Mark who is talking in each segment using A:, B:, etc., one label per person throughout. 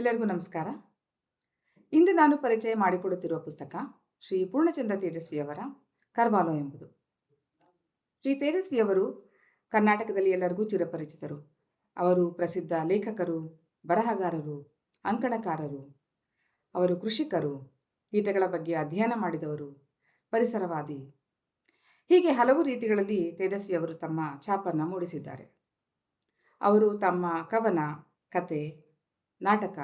A: ಎಲ್ಲರಿಗೂ ನಮಸ್ಕಾರ. ಇಂದು ನಾನು ಪರಿಚಯ ಮಾಡಿಕೊಡುತ್ತಿರುವ ಪುಸ್ತಕ ಶ್ರೀ ಪೂರ್ಣಚಂದ್ರ ತೇಜಸ್ವಿಯವರ ಕರ್ವಾಲೋ ಎಂಬುದು. ಶ್ರೀ ತೇಜಸ್ವಿಯವರು ಕರ್ನಾಟಕದಲ್ಲಿ ಎಲ್ಲರಿಗೂ ಚಿರಪರಿಚಿತರು. ಅವರು ಪ್ರಸಿದ್ಧ ಲೇಖಕರು, ಬರಹಗಾರರು, ಅಂಕಣಕಾರರು. ಅವರು ಕೃಷಿಕರು, ಕೀಟಗಳ ಬಗ್ಗೆ ಅಧ್ಯಯನ ಮಾಡಿದವರು, ಪರಿಸರವಾದಿ. ಹೀಗೆ ಹಲವು ರೀತಿಗಳಲ್ಲಿ ತೇಜಸ್ವಿಯವರು ತಮ್ಮ ಛಾಪನ್ನು ಮೂಡಿಸಿದ್ದಾರೆ. ಅವರು ತಮ್ಮ ಕವನ, ಕತೆ ನಾಟಕ.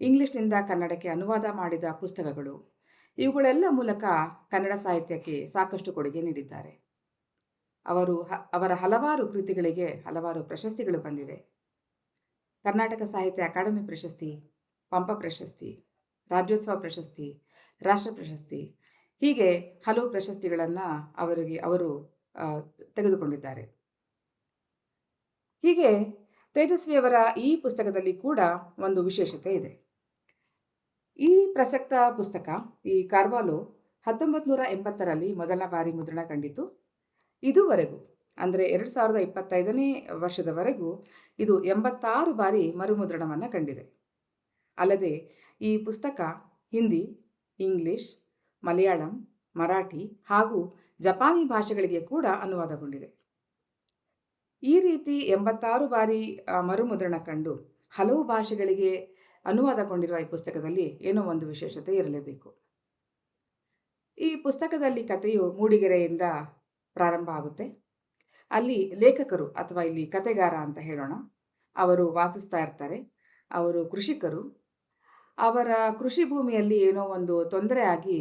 A: ಇಂಗ್ಲಿಷ್ನಿಂದ ಕನ್ನಡಕ್ಕೆ ಅನುವಾದ ಮಾಡಿದ ಪುಸ್ತಕಗಳು. ಇವುಗಳೆಲ್ಲ ಮೂಲಕ ಕನ್ನಡ ಸಾಹಿತ್ಯಕ್ಕೆ ಸಾಕಷ್ಟು ಕೊಡುಗೆ ನೀಡಿದ್ದಾರೆ. ಅವರು ಅವರ ಹಲವಾರು ಕೃತಿಗಳಿಗೆ ಹಲವಾರು ಪ್ರಶಸ್ತಿಗಳು ಬಂದಿವೆ. ಕರ್ನಾಟಕ ಸಾಹಿತ್ಯ ಅಕಾಡೆಮಿ ಪ್ರಶಸ್ತಿ, ಪಂಪ ಪ್ರಶಸ್ತಿ, ರಾಜ್ಯೋತ್ಸವ ಪ್ರಶಸ್ತಿ, ರಾಷ್ಟ್ರ ಪ್ರಶಸ್ತಿ, ಹೀಗೆ ಹಲವು ಪ್ರಶಸ್ತಿಗಳನ್ನು ಅವರಿಗೆ, ಅವರು ತೆಗೆದುಕೊಂಡಿದ್ದಾರೆ. ಹೀಗೆ ತೇಜಸ್ವಿಯವರ ಈ ಪುಸ್ತಕದಲ್ಲಿ ಕೂಡ ಒಂದು ವಿಶೇಷತೆ ಇದೆ. ಈ ಪ್ರಸಕ್ತ ಪುಸ್ತಕ, ಈ ಕಾರ್ವಾಲು ಹತ್ತೊಂಬತ್ತು ನೂರ ಎಂಬತ್ತರಲ್ಲಿ ಮೊದಲ ಬಾರಿ ಮುದ್ರಣ ಕಂಡಿತು. ಇದುವರೆಗೂ, ಅಂದರೆ ಎರಡು ಸಾವಿರದ ಇಪ್ಪತ್ತೈದನೇ ವರ್ಷದವರೆಗೂ, ಇದು ಎಂಬತ್ತಾರು ಬಾರಿ ಮರುಮುದ್ರಣವನ್ನು ಕಂಡಿದೆ. ಅಲ್ಲದೆ, ಈ ಪುಸ್ತಕ ಹಿಂದಿ, ಇಂಗ್ಲಿಷ್, ಮಲಯಾಳಂ, ಮರಾಠಿ ಹಾಗೂ ಜಪಾನಿ ಭಾಷೆಗಳಿಗೆ ಕೂಡ ಅನುವಾದಗೊಂಡಿದೆ. ಈ ರೀತಿ ಎಂಬತ್ತಾರು ಬಾರಿ ಮರುಮುದ್ರಣ ಕಂಡು ಹಲವು ಭಾಷೆಗಳಿಗೆ ಅನುವಾದಗೊಂಡಿರುವ ಈ ಪುಸ್ತಕದಲ್ಲಿ ಏನೋ ಒಂದು ವಿಶೇಷತೆ ಇರಲೇಬೇಕು. ಈ ಪುಸ್ತಕದಲ್ಲಿ ಕಥೆಯು ಮೂಡಿಗೆರೆಯಿಂದ ಪ್ರಾರಂಭ ಆಗುತ್ತೆ. ಅಲ್ಲಿ ಲೇಖಕರು ಅಥವಾ ಇಲ್ಲಿ ಕತೆಗಾರ ಅಂತ ಹೇಳೋಣ. ಅವರು ವಾಸಿಸ್ತಾ ಇರ್ತಾರೆ. ಅವರು ಕೃಷಿಕರು. ಅವರ ಕೃಷಿ ಭೂಮಿಯಲ್ಲಿ ಏನೋ ಒಂದು ತೊಂದರೆ ಆಗಿ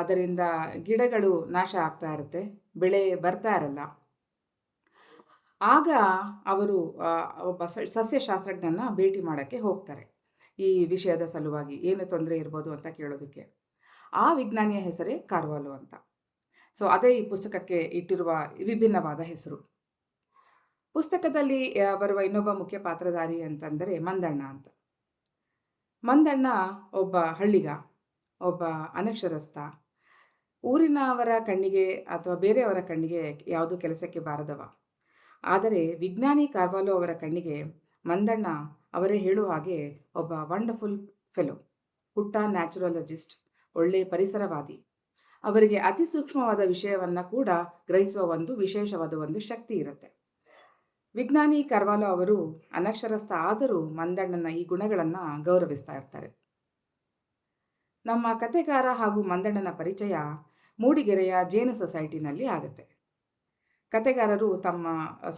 A: ಅದರಿಂದ ಗಿಡಗಳು ನಾಶ ಆಗ್ತಾ ಇರುತ್ತೆ. ಬೆಳೆ ಬರ್ತಾ ಇರಲ್ಲ. ಆಗ ಅವರು ಒಬ್ಬ ಸಸ್ಯಶಾಸ್ತ್ರಜ್ಞನ ಭೇಟಿ ಮಾಡೋಕ್ಕೆ ಹೋಗ್ತಾರೆ. ಈ ವಿಷಯದ ಸಲುವಾಗಿ ಏನು ತೊಂದರೆ ಇರ್ಬೋದು ಅಂತ ಕೇಳೋದಕ್ಕೆ. ಆ ವಿಜ್ಞಾನಿಯ ಹೆಸರೇ ಕಾರ್ವಾಲು ಅಂತ. ಸೊ ಅದೇ ಈ ಪುಸ್ತಕಕ್ಕೆ ಇಟ್ಟಿರುವ ವಿಭಿನ್ನವಾದ ಹೆಸರು. ಪುಸ್ತಕದಲ್ಲಿ ಬರುವ ಇನ್ನೊಬ್ಬ ಮುಖ್ಯ ಪಾತ್ರಧಾರಿ ಅಂತಂದರೆ ಮಂದಣ್ಣ ಅಂತ. ಮಂದಣ್ಣ ಒಬ್ಬ ಹಳ್ಳಿಗ, ಒಬ್ಬ ಅನಕ್ಷರಸ್ಥ. ಊರಿನವರ ಕಣ್ಣಿಗೆ ಅಥವಾ ಬೇರೆಯವರ ಕಣ್ಣಿಗೆ ಯಾವುದು ಕೆಲಸಕ್ಕೆ ಬಾರದವ. ಆದರೆ ವಿಜ್ಞಾನಿ ಕಾರ್ವಾಲೋ ಅವರ ಕಣ್ಣಿಗೆ ಮಂದಣ್ಣ ಅವರೇ ಹೇಳುವ ಹಾಗೆ ಒಬ್ಬ ವಂಡರ್ಫುಲ್ ಫೆಲೋ ಹುಟ್ಟ ನ್ಯಾಚುರಲಜಿಸ್ಟ್, ಒಳ್ಳೆ ಪರಿಸರವಾದಿ. ಅವರಿಗೆ ಅತಿ ಸೂಕ್ಷ್ಮವಾದ ವಿಷಯವನ್ನು ಕೂಡ ಗ್ರಹಿಸುವ ಒಂದು ವಿಶೇಷವಾದ ಒಂದು ಶಕ್ತಿ ಇರುತ್ತೆ. ವಿಜ್ಞಾನಿ ಕರ್ವಾಲೋ ಅವರು ಅನಕ್ಷರಸ್ಥ ಆದರೂ ಮಂದಣ್ಣನ ಈ ಗುಣಗಳನ್ನು ಗೌರವಿಸ್ತಾ ಇರ್ತಾರೆ. ನಮ್ಮ ಕತೆಗಾರ ಹಾಗೂ ಮಂದಣ್ಣನ ಪರಿಚಯ ಮೂಡಿಗೆರೆಯ ಜೇನು ಸೊಸೈಟಿನಲ್ಲಿ ಆಗುತ್ತೆ. ಕತೆಗಾರರು ತಮ್ಮ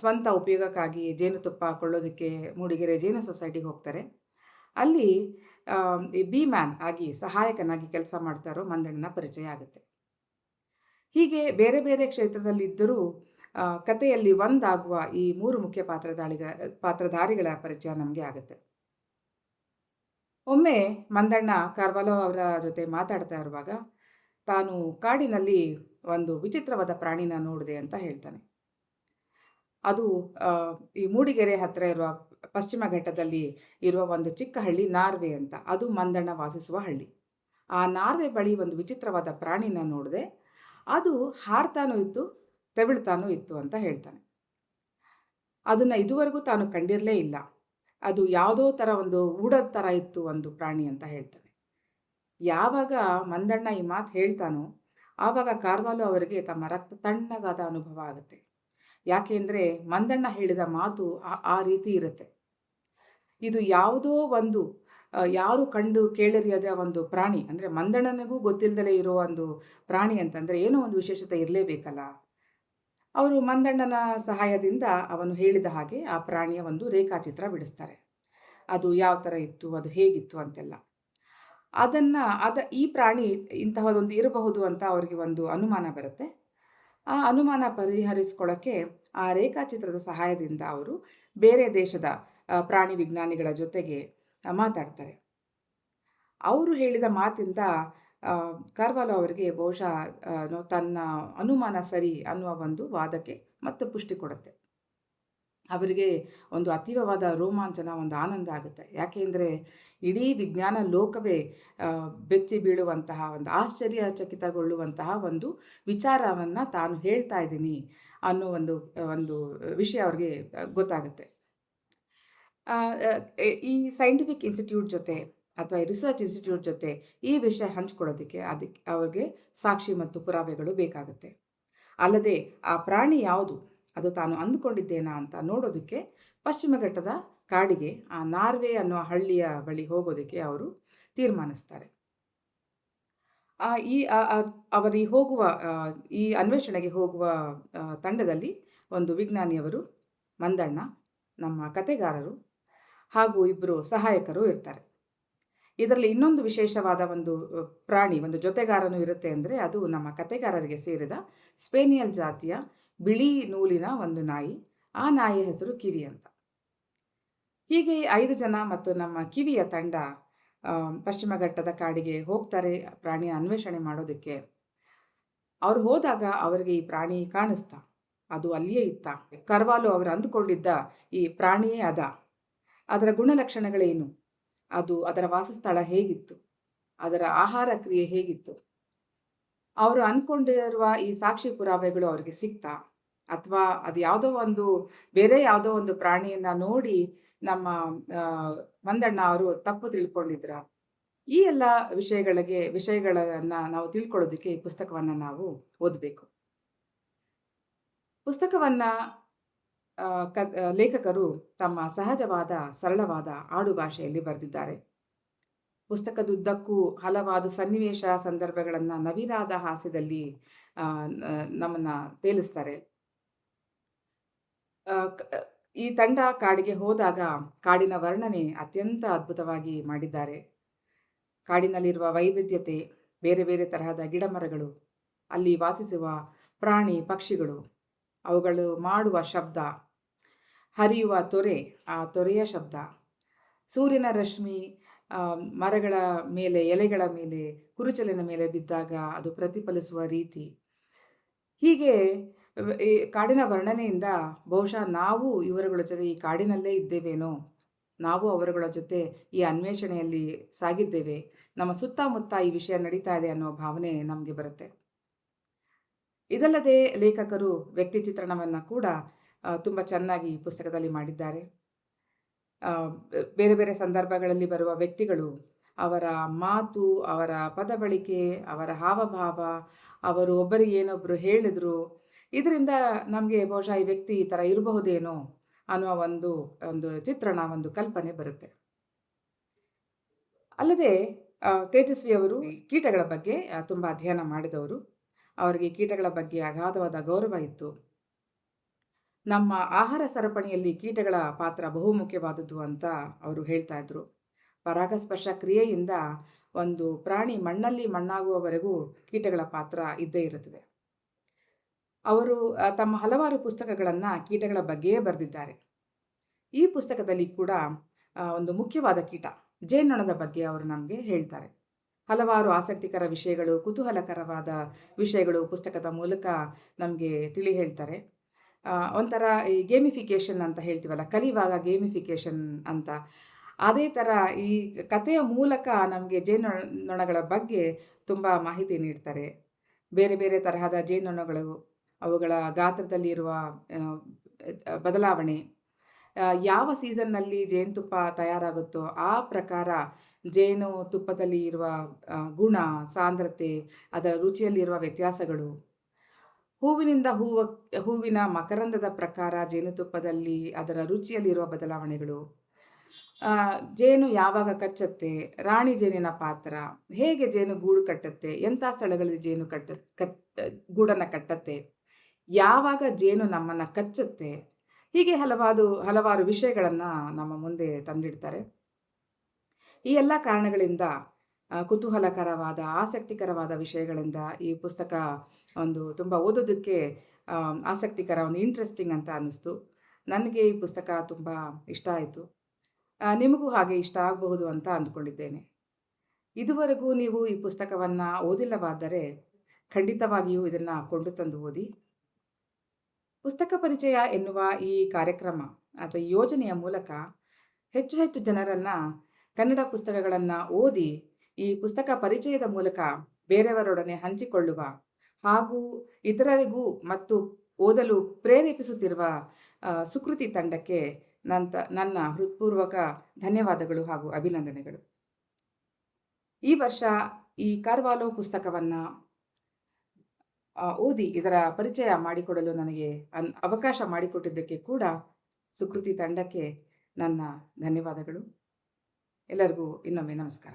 A: ಸ್ವಂತ ಉಪಯೋಗಕ್ಕಾಗಿ ಜೇನುತುಪ್ಪ ಕೊಳ್ಳೋದಕ್ಕೆ ಮೂಡಿಗೆರೆ ಜೇನು ಸೊಸೈಟಿಗೆ ಹೋಗ್ತಾರೆ. ಅಲ್ಲಿ ಬಿ ಮ್ಯಾನ್ ಆಗಿ ಸಹಾಯಕನಾಗಿ ಕೆಲಸ ಮಾಡ್ತಾರೋ ಮಂದಣ್ಣನ ಪರಿಚಯ ಆಗುತ್ತೆ. ಹೀಗೆ ಬೇರೆ ಬೇರೆ ಕ್ಷೇತ್ರದಲ್ಲಿದ್ದರೂ ಕಥೆಯಲ್ಲಿ ಒಂದಾಗುವ ಈ ಮೂರು ಮುಖ್ಯ ಪಾತ್ರಧಾರಿಗಳ ಪಾತ್ರಧಾರಿಗಳ ಪರಿಚಯ ನಮಗೆ ಆಗುತ್ತೆ. ಒಮ್ಮೆ ಮಂದಣ್ಣ ಕಾರ್ವಾಲೋ ಅವರ ಜೊತೆ ಮಾತಾಡ್ತಾ ಇರುವಾಗ, ತಾನು ಕಾಡಿನಲ್ಲಿ ಒಂದು ವಿಚಿತ್ರವಾದ ಪ್ರಾಣಿನ ನೋಡಿದೆ ಅಂತ ಹೇಳ್ತಾನೆ. ಅದು ಈ ಮೂಡಿಗೆರೆ ಹತ್ತಿರ ಇರುವ ಪಶ್ಚಿಮ ಘಟ್ಟದಲ್ಲಿ ಇರುವ ಒಂದು ಚಿಕ್ಕ ಹಳ್ಳಿ ನಾರ್ವೆ ಅಂತ. ಅದು ಮಂದಣ್ಣ ವಾಸಿಸುವ ಹಳ್ಳಿ. ಆ ನಾರ್ವೆ ಬಳಿ ಒಂದು ವಿಚಿತ್ರವಾದ ಪ್ರಾಣಿನ ನೋಡಿದೆ. ಅದು ಹಾರ್ತಾನೂ ಇತ್ತು, ತೆವಳ್ತಾನೂ ಇತ್ತು ಅಂತ ಹೇಳ್ತಾನೆ. ಅದನ್ನು ಇದುವರೆಗೂ ತಾನು ಕಂಡಿರಲೇ ಇಲ್ಲ. ಅದು ಯಾವುದೋ ಥರ ಒಂದು ಊಡದ ಥರ ಇತ್ತು ಒಂದು ಪ್ರಾಣಿ ಅಂತ ಹೇಳ್ತಾನೆ. ಯಾವಾಗ ಮಂದಣ್ಣ ಈ ಮಾತು ಹೇಳ್ತಾನೋ ಆವಾಗ ಕಾರ್ವಾಲು ಅವರಿಗೆ ತಮ್ಮ ರಕ್ತ ತಣ್ಣಗಾದ ಅನುಭವ ಆಗುತ್ತೆ. ಯಾಕೆಂದರೆ ಮಂದಣ್ಣ ಹೇಳಿದ ಮಾತು ಆ- ರೀತಿ ಇರುತ್ತೆ. ಇದು ಯಾವುದೋ ಒಂದು ಯಾರು ಕಂಡು ಕೇಳರಿಯದ ಒಂದು ಪ್ರಾಣಿ, ಅಂದರೆ ಮಂದಣ್ಣನಿಗೂ ಗೊತ್ತಿಲ್ಲದಲೇ ಇರೋ ಒಂದು ಪ್ರಾಣಿ ಅಂತಂದರೆ ಏನೋ ಒಂದು ವಿಶೇಷತೆ ಇರಲೇಬೇಕಲ್ಲ. ಅವರು ಮಂದಣ್ಣನ ಸಹಾಯದಿಂದ ಅವನು ಹೇಳಿದ ಹಾಗೆ ಆ ಪ್ರಾಣಿಯ ಒಂದು ರೇಖಾಚಿತ್ರ ಬಿಡಿಸ್ತಾರೆ. ಅದು ಯಾವ ಥರ ಇತ್ತು, ಅದು ಹೇಗಿತ್ತು ಅಂತೆಲ್ಲ. ಅದನ್ನು, ಅದ ಈ ಪ್ರಾಣಿ ಇಂತಹದೊಂದು ಇರಬಹುದು ಅಂತ ಅವರಿಗೆ ಒಂದು ಅನುಮಾನ ಬರುತ್ತೆ. ಆ ಅನುಮಾನ ಪರಿಹರಿಸ್ಕೊಳ್ಳೋಕ್ಕೆ ಆ ರೇಖಾಚಿತ್ರದ ಸಹಾಯದಿಂದ ಅವರು ಬೇರೆ ದೇಶದ ಪ್ರಾಣಿ ವಿಜ್ಞಾನಿಗಳ ಜೊತೆಗೆ ಮಾತಾಡ್ತಾರೆ. ಅವರು ಹೇಳಿದ ಮಾತಿಂದ ಕಾರ್ವಾಲೋ ಅವರಿಗೆ ಬಹುಶಃ ತನ್ನ ಅನುಮಾನ ಸರಿ ಅನ್ನುವ ಒಂದು ವಾದಕ್ಕೆ ಮತ್ತು ಪುಷ್ಟಿ ಕೊಡುತ್ತೆ. ಅವರಿಗೆ ಒಂದು ಅತೀವವಾದ ರೋಮಾಂಚನ, ಒಂದು ಆನಂದ ಆಗುತ್ತೆ. ಯಾಕೆಂದರೆ ಇಡೀ ವಿಜ್ಞಾನ ಲೋಕವೇ ಬೆಚ್ಚಿ ಬೀಳುವಂತಹ, ಒಂದು ಆಶ್ಚರ್ಯಚಕಿತಗೊಳ್ಳುವಂತಹ ಒಂದು ವಿಚಾರವನ್ನು ತಾನು ಹೇಳ್ತಾ ಇದ್ದೀನಿ ಅನ್ನೋ ಒಂದು ಒಂದು ವಿಷಯ ಅವ್ರಿಗೆ ಗೊತ್ತಾಗುತ್ತೆ. ಈ ಸೈಂಟಿಫಿಕ್ ಇನ್ಸ್ಟಿಟ್ಯೂಟ್ ಜೊತೆ ಅಥವಾ ರಿಸರ್ಚ್ ಇನ್ಸ್ಟಿಟ್ಯೂಟ್ ಜೊತೆ ಈ ವಿಷಯ ಹಂಚ್ಕೊಳ್ಳೋದಕ್ಕೆ ಅದಕ್ಕೆ ಅವ್ರಿಗೆ ಸಾಕ್ಷಿ ಮತ್ತು ಪುರಾವೆಗಳು ಬೇಕಾಗುತ್ತೆ. ಅಲ್ಲದೆ ಆ ಪ್ರಾಣಿ ಯಾವುದು? ಅದು ತಾನು ಅಂದುಕೊಂಡಿದ್ದೇನಾ ಅಂತ ನೋಡೋದಕ್ಕೆ ಪಶ್ಚಿಮ ಘಟ್ಟದ ಕಾಡಿಗೆ ಆ ನಾರ್ವೆ ಅನ್ನೋ ಹಳ್ಳಿಯ ಬಳಿ ಹೋಗೋದಕ್ಕೆ ಅವರು ತೀರ್ಮಾನಿಸ್ತಾರೆ. ಆ, ಈ ಈ ಹೋಗುವ ಈ ಅನ್ವೇಷಣೆಗೆ ಹೋಗುವ ತಂಡದಲ್ಲಿ ಒಂದು ವಿಜ್ಞಾನಿಯವರು ಮಂದಣ್ಣ ನಮ್ಮ ಕತೆಗಾರರು ಹಾಗೂ ಇಬ್ಬರು ಸಹಾಯಕರು ಇರ್ತಾರೆ. ಇದರಲ್ಲಿ ಇನ್ನೊಂದು ವಿಶೇಷವಾದ ಒಂದು ಪ್ರಾಣಿ ಒಂದು ಜೊತೆಗಾರನು ಇರುತ್ತೆ ಅಂದರೆ ಅದು ನಮ್ಮ ಕತೆಗಾರರಿಗೆ ಸೇರಿದ ಸ್ಪೇನಿಯಲ್ ಜಾತಿಯ ಬಿಳಿ ನೂಲಿನ ಒಂದು ನಾಯಿ, ಆ ನಾಯಿ ಹೆಸರು ಕಿವಿ ಅಂತ. ಹೀಗೆ ಐದು ಜನ ಮತ್ತು ನಮ್ಮ ಕಿವಿಯ ತಂಡ ಪಶ್ಚಿಮ ಘಟ್ಟದ ಕಾಡಿಗೆ ಹೋಗ್ತಾರೆ ಪ್ರಾಣಿಯ ಅನ್ವೇಷಣೆ ಮಾಡೋದಕ್ಕೆ. ಅವ್ರು ಹೋದಾಗ ಅವರಿಗೆ ಈ ಪ್ರಾಣಿ ಕಾಣಿಸ್ತಾ. ಅದು ಅಲ್ಲಿಯೇ ಇತ್ತ. ಕರ್ವಾಲು ಅವರು ಅಂದುಕೊಂಡಿದ್ದ ಈ ಪ್ರಾಣಿಯೇ ಅದ. ಅದರ ಗುಣಲಕ್ಷಣಗಳೇನು? ಅದು ಅದರ ವಾಸಸ್ಥಳ ಹೇಗಿತ್ತು? ಅದರ ಆಹಾರ ಕ್ರಿಯೆ ಹೇಗಿತ್ತು? ಅವರು ಅಂದ್ಕೊಂಡಿರುವ ಈ ಸಾಕ್ಷಿ ಪುರಾವೆಗಳು ಅವರಿಗೆ ಸಿಗ್ತಾ ಅಥವಾ ಅದು ಯಾವುದೋ ಒಂದು, ಬೇರೆ ಯಾವುದೋ ಒಂದು ಪ್ರಾಣಿಯನ್ನ ನೋಡಿ ನಮ್ಮ ಮಂದಣ್ಣ ಅವರು ತಪ್ಪು ತಿಳ್ಕೊಂಡಿದ್ರ? ಈ ಎಲ್ಲ ವಿಷಯಗಳಿಗೆ, ವಿಷಯಗಳನ್ನ ನಾವು ತಿಳ್ಕೊಳ್ಳೋದಕ್ಕೆ ಈ ಪುಸ್ತಕವನ್ನ ನಾವು ಓದಬೇಕು. ಪುಸ್ತಕವನ್ನ ಕ- ಲೇಖಕರು ತಮ್ಮ ಸಹಜವಾದ, ಸರಳವಾದ ಆಡು ಭಾಷೆಯಲ್ಲಿ ಬರೆದಿದ್ದಾರೆ. ಪುಸ್ತಕದುದ್ದಕ್ಕೂ ಹಲವಾರು ಸನ್ನಿವೇಶ ಸಂದರ್ಭಗಳನ್ನು ನವಿರಾದ ಹಾಸ್ಯದಲ್ಲಿ ನಮ್ಮನ್ನು ತೇಲಿಸ್ತಾರೆ ಈ ತಂಡ ಕಾಡಿಗೆ ಹೋದಾಗ ಕಾಡಿನ ವರ್ಣನೆ ಅತ್ಯಂತ ಅದ್ಭುತವಾಗಿ ಮಾಡಿದ್ದಾರೆ. ಕಾಡಿನಲ್ಲಿರುವ ವೈವಿಧ್ಯತೆ, ಬೇರೆ ಬೇರೆ ತರಹದ ಗಿಡಮರಗಳು, ಅಲ್ಲಿ ವಾಸಿಸುವ ಪ್ರಾಣಿ ಪಕ್ಷಿಗಳು, ಅವುಗಳು ಮಾಡುವ ಶಬ್ದ, ಹರಿಯುವ ತೊರೆ, ಆ ತೊರೆಯ ಶಬ್ದ. ಸೂರ್ಯನ ರಶ್ಮಿ ಮರಗಳ ಮೇಲೆ, ಎಲೆಗಳ ಮೇಲೆ, ಕುರುಚಲಿನ ಮೇಲೆ ಬಿದ್ದಾಗ ಅದು ಪ್ರತಿಫಲಿಸುವ ರೀತಿ. ಹೀಗೆ ಈ ಕಾಡಿನ ವರ್ಣನೆಯಿಂದ ಬಹುಶಃ ನಾವು ಇವರುಗಳ ಜೊತೆ ಈ ಕಾಡಿನಲ್ಲೇ ಇದ್ದೇವೇನೋ, ನಾವು ಅವರುಗಳ ಜೊತೆ ಈ ಅನ್ವೇಷಣೆಯಲ್ಲಿ ಸಾಗಿದ್ದೇವೆ, ನಮ್ಮ ಸುತ್ತಮುತ್ತ ಈ ವಿಷಯ ನಡೀತಾ ಇದೆ ಅನ್ನೋ ಭಾವನೆ ನಮಗೆ ಬರುತ್ತೆ. ಇದಲ್ಲದೆ ಲೇಖಕರು ವ್ಯಕ್ತಿ ಚಿತ್ರಣವನ್ನು ಕೂಡ ತುಂಬ ಚೆನ್ನಾಗಿ ಈ ಪುಸ್ತಕದಲ್ಲಿ ಮಾಡಿದ್ದಾರೆ. ಬೇರೆ ಬೇರೆ ಸಂದರ್ಭಗಳಲ್ಲಿ ಬರುವ ವ್ಯಕ್ತಿಗಳು ಅವರ ಮಾತು, ಅವರ ಪದ ಬಳಕೆ ಅವರ ಹಾವಭಾವ, ಅವರು ಒಬ್ಬರಿಗೆ ಏನೊಬ್ಬರು ಹೇಳಿದ್ರು, ಇದರಿಂದ ನಮಗೆ ಬಹುಶಃ ಈ ವ್ಯಕ್ತಿ ಈ ಥರ ಇರಬಹುದೇನೋ ಅನ್ನುವ ಒಂದು ಒಂದು ಚಿತ್ರಣ, ಒಂದು ಕಲ್ಪನೆ ಬರುತ್ತೆ. ಅಲ್ಲದೆ ತೇಜಸ್ವಿ ಅವರು ಕೀಟಗಳ ಬಗ್ಗೆ ತುಂಬ ಅಧ್ಯಯನ ಮಾಡಿದವರು. ಅವರಿಗೆ ಕೀಟಗಳ ಬಗ್ಗೆ ಅಗಾಧವಾದ ಗೌರವ ಇತ್ತು. ನಮ್ಮ ಆಹಾರ ಸರಪಣಿಯಲ್ಲಿ ಕೀಟಗಳ ಪಾತ್ರ ಬಹುಮುಖ್ಯವಾದದ್ದು ಅಂತ ಅವರು ಹೇಳ್ತಾ ಇದ್ರು. ಪರಾಗಸ್ಪರ್ಶ ಕ್ರಿಯೆಯಿಂದ ಒಂದು ಪ್ರಾಣಿ ಮಣ್ಣಲ್ಲಿ ಮಣ್ಣಾಗುವವರೆಗೂ ಕೀಟಗಳ ಪಾತ್ರ ಇದ್ದೇ ಇರುತ್ತದೆ. ಅವರು ತಮ್ಮ ಹಲವಾರು ಪುಸ್ತಕಗಳನ್ನು ಕೀಟಗಳ ಬಗ್ಗೆಯೇ ಬರೆದಿದ್ದಾರೆ. ಈ ಪುಸ್ತಕದಲ್ಲಿ ಕೂಡ ಒಂದು ಮುಖ್ಯವಾದ ಕೀಟ, ಜೇನ್ನೊಣದ ಬಗ್ಗೆ ಅವರು ನಮಗೆ ಹೇಳ್ತಾರೆ. ಹಲವಾರು ಆಸಕ್ತಿಕರ ವಿಷಯಗಳು, ಕುತೂಹಲಕರವಾದ ವಿಷಯಗಳು ಪುಸ್ತಕದ ಮೂಲಕ ನಮಗೆ ತಿಳಿ ಹೇಳ್ತಾರೆ. ಒಂಥರ ಈ ಗೇಮಿಫಿಕೇಷನ್ ಅಂತ ಹೇಳ್ತೀವಲ್ಲ ಕಲಿವಾಗ ಗೇಮಿಫಿಕೇಷನ್ ಅಂತ. ಅದೇ ಥರ ಈ ಕಥೆಯ ಮೂಲಕ ನಮಗೆ ಜೇನ್ನೊಣಗಳ ಬಗ್ಗೆ ತುಂಬ ಮಾಹಿತಿ ನೀಡ್ತಾರೆ. ಬೇರೆ ಬೇರೆ ತರಹದ ಜೇನುನೊಣಗಳು ಅವುಗಳ ಗಾತ್ರದಲ್ಲಿ ಇರುವ ಏನೋ, ಅಹ್, ಬದಲಾವಣೆ ಯಾವ ಸೀಸನ್ನಲ್ಲಿ ಜೇನುತುಪ್ಪ ತಯಾರಾಗುತ್ತೋ ಆ ಪ್ರಕಾರ ಜೇನು ತುಪ್ಪದಲ್ಲಿ ಇರುವ ಗುಣ ಸಾಂದ್ರತೆ ಅದರ ರುಚಿಯಲ್ಲಿರುವ ವ್ಯತ್ಯಾಸಗಳು ಹೂವಿನಿಂದ ಹೂವ, ಹೂವಿನ ಮಕರಂದದ ಪ್ರಕಾರ ಜೇನುತುಪ್ಪದಲ್ಲಿ ಅದರ ರುಚಿಯಲ್ಲಿರುವ ಬದಲಾವಣೆಗಳು. ಜೇನು ಯಾವಾಗ ಕಚ್ಚತ್ತೆ, ರಾಣಿ ಜೇನಿನ ಪಾತ್ರ, ಹೇಗೆ ಜೇನು ಗೂಡು ಕಟ್ಟುತ್ತೆ, ಎಂಥ ಸ್ಥಳಗಳಲ್ಲಿ ಜೇನು ಕಟ್ಟ, ಕಟ್, ಗೂಡನ್ನು ಕಟ್ಟತ್ತೆ, ಯಾವಾಗ ಜೇನು ನಮ್ಮನ್ನು ಕಚ್ಚುತ್ತೆ, ಹೀಗೆ ಹಲವಾರು ಹಲವಾರು ವಿಷಯಗಳನ್ನು ನಮ್ಮ ಮುಂದೆ ತಂದಿಡ್ತಾರೆ. ಈ ಎಲ್ಲ ಕಾರಣಗಳಿಂದ ಕುತೂಹಲಕರವಾದ, ಆಸಕ್ತಿಕರವಾದ ವಿಷಯಗಳಿಂದ ಈ ಪುಸ್ತಕ ಒಂದು ತುಂಬ ಓದೋದಕ್ಕೆ ಆಸಕ್ತಿಕರ ಒಂದು ಇಂಟ್ರೆಸ್ಟಿಂಗ್ ಅಂತ ಅನ್ನಿಸ್ತು. ನನಗೆ ಈ ಪುಸ್ತಕ ತುಂಬ ಇಷ್ಟ ಆಯಿತು. ನಿಮಗೂ ಹಾಗೆ ಇಷ್ಟ ಆಗಬಹುದು ಅಂತ ಅಂದ್ಕೊಂಡಿದ್ದೇನೆ. ಇದುವರೆಗೂ ನೀವು ಈ ಪುಸ್ತಕವನ್ನು ಓದಿಲ್ಲವಾದರೆ ಖಂಡಿತವಾಗಿಯೂ ಇದನ್ನು ಕೊಂಡು ತಂದು ಓದಿ. ಪುಸ್ತಕ ಪರಿಚಯ ಎನ್ನುವ ಈ ಕಾರ್ಯಕ್ರಮ ಅಥವಾ ಯೋಜನೆಯ ಮೂಲಕ ಹೆಚ್ಚು ಹೆಚ್ಚು ಜನರನ್ನು ಕನ್ನಡ ಪುಸ್ತಕಗಳನ್ನು ಓದಿ ಈ ಪುಸ್ತಕ ಪರಿಚಯದ ಮೂಲಕ ಬೇರೆಯವರೊಡನೆ ಹಂಚಿಕೊಳ್ಳುವ ಹಾಗೂ ಇತರರಿಗೂ ಮತ್ತು ಓದಲು ಪ್ರೇರೇಪಿಸುತ್ತಿರುವ ಸುಕೃತಿ ತಂಡಕ್ಕೆ ನಂತ, ನನ್ನ ಹೃತ್ಪೂರ್ವಕ ಧನ್ಯವಾದಗಳು ಹಾಗೂ ಅಭಿನಂದನೆಗಳು. ಈ ವರ್ಷ ಈ ಕಾರ್ವಾಲೋ ಪುಸ್ತಕವನ್ನು ಓದಿ ಇದರ ಪರಿಚಯ ಮಾಡಿಕೊಡಲು ನನಗೆ ಅನ್, ಅವಕಾಶ ಮಾಡಿಕೊಟ್ಟಿದ್ದಕ್ಕೆ ಕೂಡ ಸುಕೃತಿ ತಂಡಕ್ಕೆ ನನ್ನ ಧನ್ಯವಾದಗಳು. ಎಲ್ಲರಿಗೂ ಇನ್ನೊಮ್ಮೆ ನಮಸ್ಕಾರ.